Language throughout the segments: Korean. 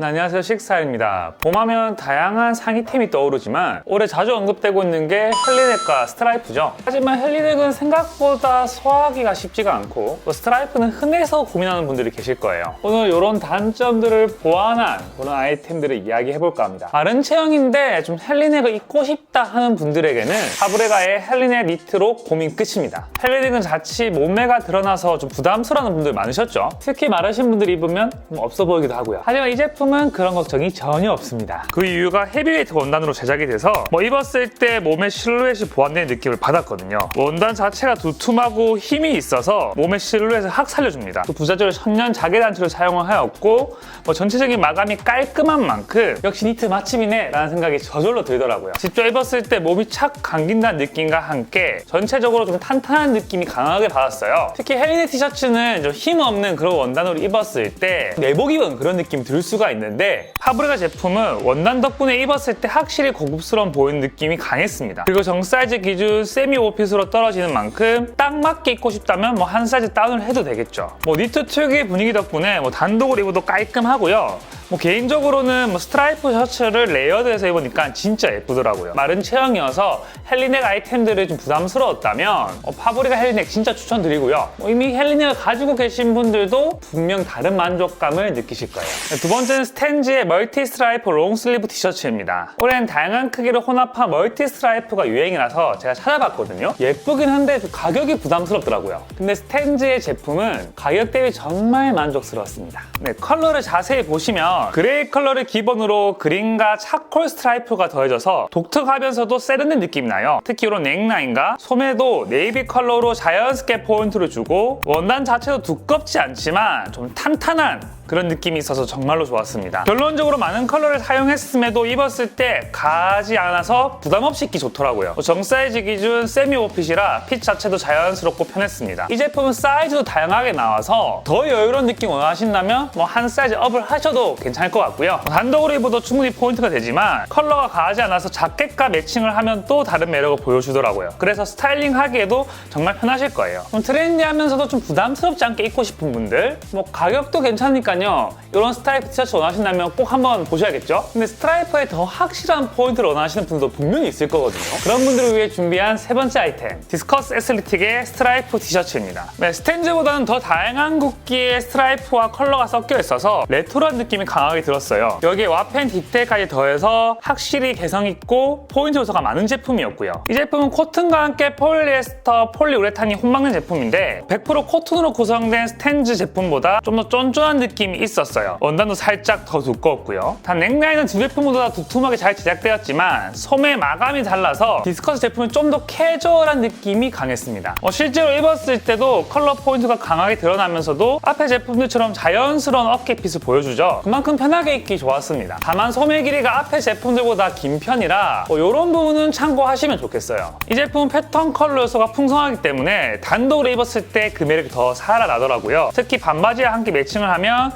네, 안녕하세요. 식스타일입니다. 봄하면 다양한 상의템이 떠오르지만 올해 자주 언급되고 있는 게 헬리넥과 스트라이프죠. 하지만 헬리넥은 생각보다 소화하기가 쉽지가 않고 또 스트라이프는 흔해서 고민하는 분들이 계실 거예요. 오늘 이런 단점들을 보완한 그런 아이템들을 이야기해볼까 합니다. 마른 체형인데 좀 헬리넥을 입고 싶다 하는 분들에게는 파브레가의 헬리넥 니트로 고민 끝입니다. 헬리넥은 자칫 몸매가 드러나서 좀 부담스러워하는 분들 많으셨죠? 특히 마르신 분들이 입으면 좀 없어 보이기도 하고요. 하지만 이 제품 은 그런 걱정이 전혀 없습니다. 그 이유가 헤비웨이트 원단으로 제작이 돼서 뭐 입었을 때 몸의 실루엣이 보완되는 느낌을 받았거든요. 원단 자체가 두툼하고 힘이 있어서 몸의 실루엣을 확 살려줍니다. 또 부자재로 천연 자개 단추를 사용을 하였고 뭐 전체적인 마감이 깔끔한 만큼 역시 니트 맛집이네 라는 생각이 저절로 들더라고요. 직접 입었을 때 몸이 착 감긴다는 느낌과 함께 전체적으로 좀 탄탄한 느낌이 강하게 받았어요. 특히 헬리넥 티셔츠는 좀 힘없는 그런 원단으로 입었을 때 내복 입은 그런 느낌이 들 수가 있는 데 파브레가 제품은 원단 덕분에 입었을 때 확실히 고급스러운 보이는 느낌이 강했습니다. 그리고 정 사이즈 기준 세미 오핏으로 떨어지는 만큼 딱 맞게 입고 싶다면 뭐 한 사이즈 다운을 해도 되겠죠. 뭐 니트 특유의 분위기 덕분에 뭐 단독으로 입어도 깔끔하고요. 뭐 개인적으로는 뭐 스트라이프 셔츠를 레이어드해서 입으니까 진짜 예쁘더라고요. 마른 체형이어서 헬리넥 아이템들이 좀 부담스러웠다면 어, 파브리가 헬리넥 진짜 추천드리고요. 뭐 이미 헬리넥을 가지고 계신 분들도 분명 다른 만족감을 느끼실 거예요. 네, 두 번째는 스탠지의 멀티 스트라이프 롱슬리브 티셔츠입니다. 올해는 다양한 크기를 혼합한 멀티 스트라이프가 유행이라서 제가 찾아봤거든요. 예쁘긴 한데 그 가격이 부담스럽더라고요. 근데 스탠지의 제품은 가격 대비 정말 만족스러웠습니다. 네, 컬러를 자세히 보시면 그레이 컬러를 기본으로 그린과 차콜 스트라이프가 더해져서 독특하면서도 세련된 느낌이 나요. 특히 이런 넥라인과 소매도 네이비 컬러로 자연스럽게 포인트를 주고 원단 자체도 두껍지 않지만 좀 탄탄한 그런 느낌이 있어서 정말로 좋았습니다. 결론적으로 많은 컬러를 사용했음에도 입었을 때 가지 않아서 부담 없이 입기 좋더라고요. 정 사이즈 기준 세미 오핏이라 핏 자체도 자연스럽고 편했습니다. 이 제품은 사이즈도 다양하게 나와서 더 여유로운 느낌 원하신다면 뭐 한 사이즈 업을 하셔도 괜찮을 것 같고요. 단독으로 입어도 충분히 포인트가 되지만 컬러가 가지 않아서 자켓과 매칭을 하면 또 다른 매력을 보여주더라고요. 그래서 스타일링 하기에도 정말 편하실 거예요. 좀 트렌디하면서도 좀 부담스럽지 않게 입고 싶은 분들 뭐 가격도 괜찮으니까 요. 이런 스트라이프 티셔츠 원하신다면 꼭 한번 보셔야겠죠? 근데 스트라이프에 더 확실한 포인트를 원하시는 분들도 분명히 있을 거거든요. 그런 분들을 위해 준비한 세 번째 아이템 디스커스 애슬리틱의 스트라이프 티셔츠입니다. 네, 스탠즈보다는 더 다양한 굵기의 스트라이프와 컬러가 섞여 있어서 레토로한 느낌이 강하게 들었어요. 여기에 와펜 디테일까지 더해서 확실히 개성 있고 포인트 요소가 많은 제품이었고요. 이 제품은 코튼과 함께 폴리에스터, 폴리우레탄이 혼막는 제품인데 100% 코튼으로 구성된 스탠즈 제품보다 좀 더 쫀쫀한 느낌 이 있었어요. 원단도 살짝 더 두꺼웠고요. 단 넥라인은 두 제품보다 두툼하게 잘 제작되었지만 소매 마감이 달라서 디스커스 제품은 좀 더 캐주얼한 느낌이 강했습니다. 어, 실제로 입었을 때도 컬러 포인트가 강하게 드러나면서도 앞에 제품들처럼 자연스러운 어깨핏을 보여주죠. 그만큼 편하게 입기 좋았습니다. 다만 소매 길이가 앞에 제품들보다 긴 편이라 이런 부분은 참고하시면 좋겠어요. 이 제품은 패턴 컬러 요소가 풍성하기 때문에 단독으로 입었을 때 그 매력이 더 살아나더라고요. 특히 반바지와 함께 매칭을 하면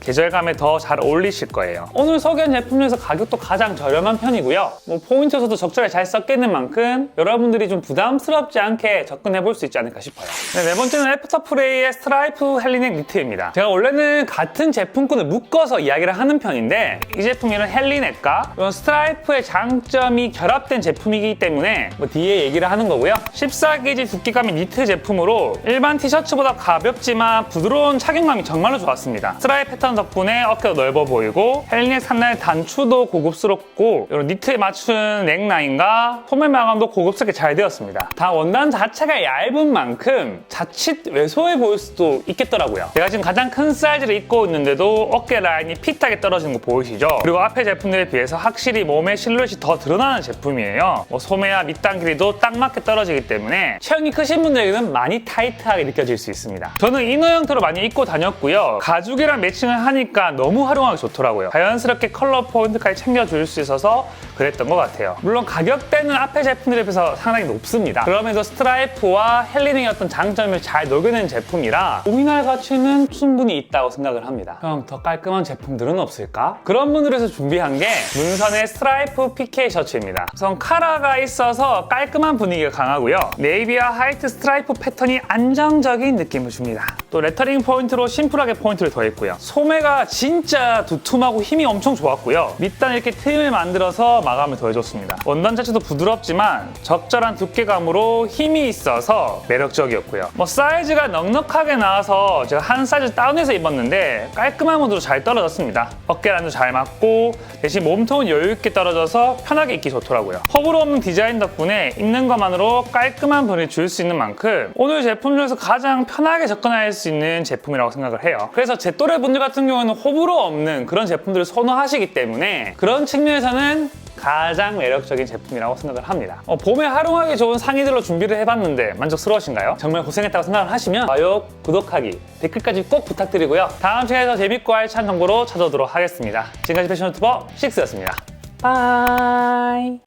계절감에 더 잘 어울리실 거예요. 오늘 소개한 제품 중에서 가격도 가장 저렴한 편이고요. 뭐 포인트에서도 적절하게 잘 섞여 있는 만큼 여러분들이 좀 부담스럽지 않게 접근해 볼 수 있지 않을까 싶어요. 네, 네 번째는 애프터 프레이의 스트라이프 헬리넥 니트입니다. 제가 원래는 같은 제품군을 묶어서 이야기를 하는 편인데 이 제품 이런 헬리넥과 이런 스트라이프의 장점이 결합된 제품이기 때문에 뭐 뒤에 얘기를 하는 거고요. 14게이지 두께감의 니트 제품으로 일반 티셔츠보다 가볍지만 부드러운 착용감이 정말로 좋았습니다. 스트라이프 패턴 덕분에 어깨가 넓어 보이고 헬리넥 산날 단추도 고급스럽고 이런 니트에 맞춘 넥라인과 소매 마감도 고급스럽게 잘 되었습니다. 다 원단 자체가 얇은 만큼 자칫 왜소해 보일 수도 있겠더라고요. 제가 지금 가장 큰 사이즈를 입고 있는데도 어깨 라인이 핏하게 떨어지는 거 보이시죠? 그리고 앞에 제품들에 비해서 확실히 몸의 실루엣이 더 드러나는 제품이에요. 뭐 소매와 밑단 길이도 딱 맞게 떨어지기 때문에 체형이 크신 분들에게는 많이 타이트하게 느껴질 수 있습니다. 저는 이너 형태로 많이 입고 다녔고요. 가죽이랑 매칭을 하니까 너무 활용하기 좋더라고요. 자연스럽게 컬러 포인트까지 챙겨줄 수 있어서 그랬던 것 같아요. 물론 가격대는 앞에 제품들에 비해서 상당히 높습니다. 그럼에도 스트라이프와 헬리닝의 어떤 장점을 잘 녹여낸 제품이라 고민할 가치는 충분히 있다고 생각을 합니다. 형, 더 깔끔한 제품들은 없을까? 그런 분들을 위해서 준비한 게 문선의 스트라이프 PK 셔츠입니다. 우선 카라가 있어서 깔끔한 분위기가 강하고요. 네이비와 화이트 스트라이프 패턴이 안정적인 느낌을 줍니다. 또 레터링 포인트로 심플하게 포인트를 더했고요. 소매가 진짜 두툼하고 힘이 엄청 좋았고요. 밑단 이렇게 트임을 만들어서 마감을 더해줬습니다. 원단 자체도 부드럽지만 적절한 두께감으로 힘이 있어서 매력적이었고요. 뭐 사이즈가 넉넉하게 나와서 제가 한 사이즈 다운해서 입었는데 깔끔한 무드로 잘 떨어졌습니다. 어깨란도 잘 맞고 대신 몸통은 여유 있게 떨어져서 편하게 입기 좋더라고요. 허브로 없는 디자인 덕분에 입는 것만으로 깔끔한 분을 줄 수 있는 만큼 오늘 제품 중에서 가장 편하게 접근할 수 있는 제품이라고 생각을 해요. 그래서 제 또래 분들 같은 경우에는 호불호 없는 그런 제품들을 선호하시기 때문에 그런 측면에서는 가장 매력적인 제품이라고 생각을 합니다. 어, 봄에 활용하기 좋은 상의들로 준비를 해봤는데 만족스러우신가요? 정말 고생했다고 생각을 하시면 좋아요, 구독하기, 댓글까지 꼭 부탁드리고요. 다음 시간에 더 재밌고 알찬 정보로 찾아오도록 하겠습니다. 지금까지 패션 유튜버 식스였습니다. 바이.